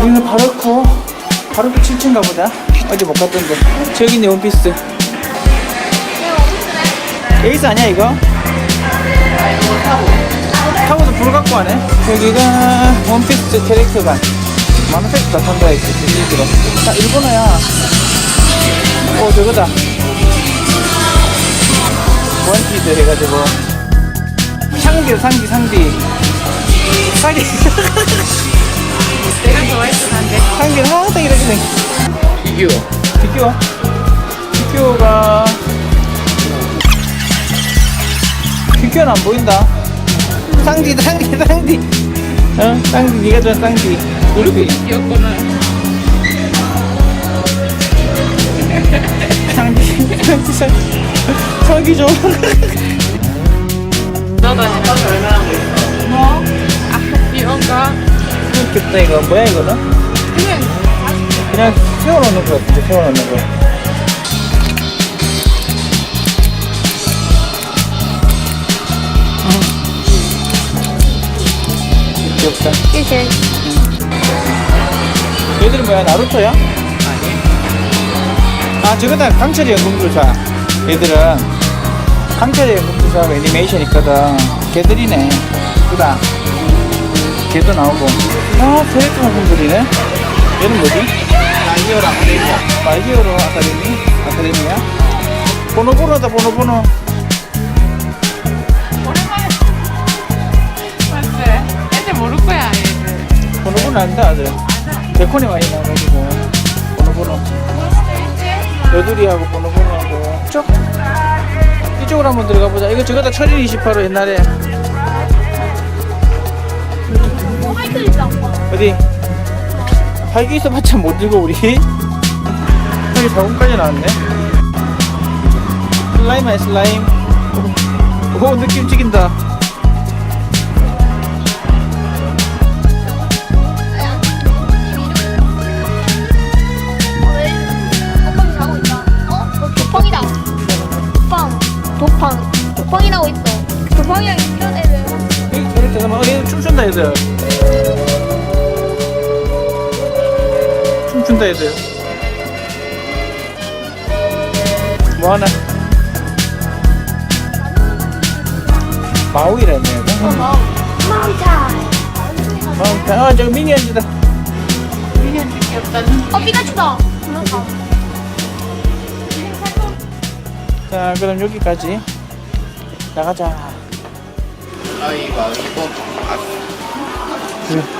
우리는 바르코 바르코 7층가 보다. 어제 못 갔던데. 저기 있네 원피스. 에이스 아니야 이거? 타고도 불 갖고 하네. 여기가 원피스 캐릭터가 만원 팩트 다 산다 했지 비밀기로 자 일본어야. 오 저거다. 원피스 해가지고. 상디 상디 상디 상디 내가 좋아했던 한데. 상디는 항상 이렇게 생 피규어. 비교 비교가 비교는 안 보인다. 상디 상디 상디 어? 상디 네가 좋아하는 상디 루피 귀엽구나. 상디 상디 좋아. 너도 해봐 얼마나 있 귀엽다 이거 뭐야 이거는? 그냥 그냥 세워놓는 거 같은데 세워놓는 거. 응. 귀엽다. 이게 얘들은 뭐야 나루토야? 아니. 아 저거다. 강철이 연금술사. 얘들은. 강철이 연금술사 애니메이션 있거든. 걔들이네. 그다 걔도 나오고 아 캐릭터 상품들이네 얘는 뭐지? 마이히어로 아카데미야 마이히어로 아카데미? 아카데미야? 보노보노다 보노보노 오랜만에 맞지? 애들 모를 거야 얘들. 보노보노 안다 아들 데콘이 많이 나와가지고 보노보노 여두리하고 보노보노하고 이쪽 이쪽으로 한번 들어가 보자 이거 저거다 철인 28호 옛날에 어디 발기 있어봤자 못 들고 우리 여기 4분까지 나왔네 슬라임이야 슬라임 오 느낌 찍인다 어? 도팡 도팡 도팡이 나고 있어 도팡이랑 이런 애들 여기 어, 얘 춤춘다 얘들 춤춘다 얘들 뭐하나? 마우이라 했네 얘들 마운타 마우이 아 저기 미니언즈다. 미니언즈 귀엽다는. 어 피카츄다. 그런가? 자 그럼 여기까지. 나가자. 가위바위보. 아, 그래.